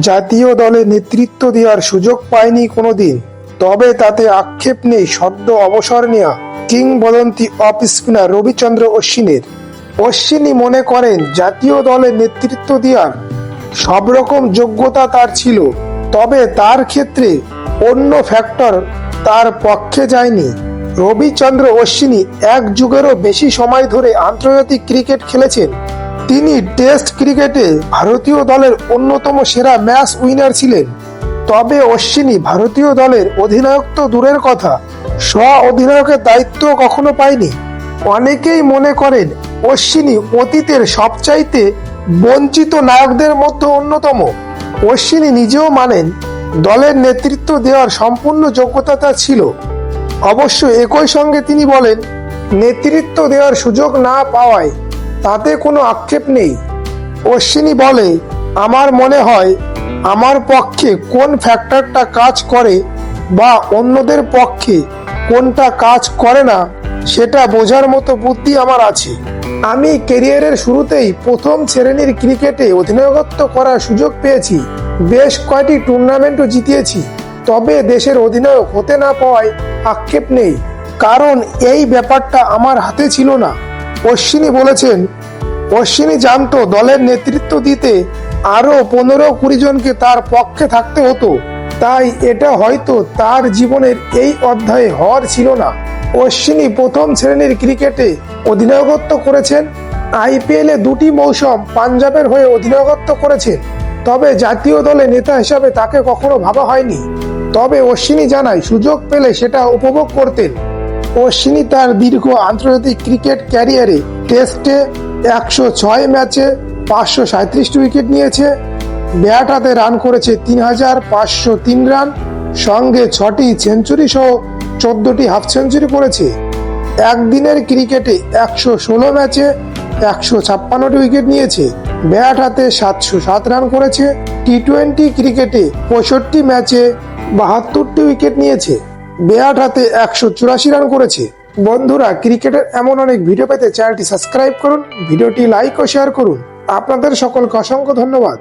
জাতীয় দলে নেতৃত্ব দেওয়ার সুযোগ পায়নি কোনোদিন। তবে তাতে আক্ষেপ নেই সদ্য অবসর নেওয়া কিংবদন্তি অফ স্পিনার রবিচন্দ্র অশ্বিনের। অশ্বিনী মনে করেন জাতীয় দলে নেতৃত্ব দেওয়ার সব রকম যোগ্যতা তার ছিল, তবে তার ক্ষেত্রে অন্য ফ্যাক্টর তার পক্ষে যায়নি। রবিচন্দ্র অশ্বিনী এক যুগেরও বেশি সময় ধরে আন্তর্জাতিক ক্রিকেট খেলেছেন। তিনি টেস্ট ক্রিকেটে ভারতীয় দলের অন্যতম সেরা ম্যাচ উইনার ছিলেন। তবে অশ্বিনী ভারতীয় দলের অধিনায়ক তো দূরের কথা, স্ব অধিনায়কের দায়িত্ব কখনো পায়নি। অনেকেই মনে করেন অশ্বিনী অতীতের সবচাইতে বঞ্চিত নায়কদের মধ্যে অন্যতম। অশ্বিনী নিজেও মানেন দলের নেতৃত্ব দেওয়ার সম্পূর্ণ যোগ্যতা তার ছিল। অবশ্য একই সঙ্গে তিনি বলেন, নেতৃত্ব দেওয়ার সুযোগ না পাওয়ায় তাতে কোনো আক্ষেপ নেই। অশ্বিনী বলে, আমার মনে হয় আমার পক্ষে কোন ফ্যাক্টরটা কাজ করে বা অন্যদের পক্ষে কোনটা কাজ করে না, সেটা বোঝার মতো বুদ্ধি আমার আছে। আমি কেরিয়ারের শুরুতেই প্রথম শ্রেণির ক্রিকেটে অধিনায়কত্ব করার সুযোগ পেয়েছি। বেশ কয়টি টুর্নামেন্টও জিতিয়েছি। তবে দেশের অধিনায়ক হতে না পাওয়ায় আক্ষেপ নেই। কারণ এই ব্যাপারটা আমার হাতে ছিল না। অশ্বিনী বলেছেন, অশ্বিনী জানতো দলের নেতৃত্ব দিতে আরও পনেরো কুড়ি জনকে তার পক্ষে থাকতে হতো। তাই এটা হয়তো তার জীবনের এই অধ্যায়ে হর ছিল না। অশ্বিনী প্রথম শ্রেণির ক্রিকেটে অধিনায়কত্ব করেছেন। আইপিএলে দুটি মৌসুম পাঞ্জাবের হয়ে অধিনায়কত্ব করেছেন। তবে জাতীয় দলে নেতা হিসাবে তাকে কখনো ভাবা হয়নি। তবে অশ্বিনী জানায়, সুযোগ পেলে সেটা উপভোগ করতেন। অশ্বিনী তার দীর্ঘ আন্তর্জাতিক ক্রিকেট ক্যারিয়ারে টেস্টে একশো ছয় ম্যাচে পাঁচশো সাঁত্রিশটি উইকেট নিয়েছে। ব্যাট হাতে রান করেছে তিন হাজার পাঁচশো তিন রান, সঙ্গে ছটি সেঞ্চুরি সহ চোদ্দটি হাফ সেঞ্চুরি করেছে। একদিনের ক্রিকেটে একশো ষোলো ম্যাচে একশো ছাপ্পান্নটি উইকেট নিয়েছে। ব্যাট হাতে সাতশো সাত রান করেছে। টি টোয়েন্টি ক্রিকেটে পঁয়ষট্টি ম্যাচে বাহাত্তরটি উইকেট নিয়েছে। ব্যাট হাতে একশো চুরাশি রান করেছে। বন্ধুরা, ক্রিকেটের এমন অনেক ভিডিও পেতে চ্যানেলটি সাবস্ক্রাইব করুন ভিডিওটি লাইক ও শেয়ার করুন। আপনাদের সকলকে অসংখ্য ধন্যবাদ।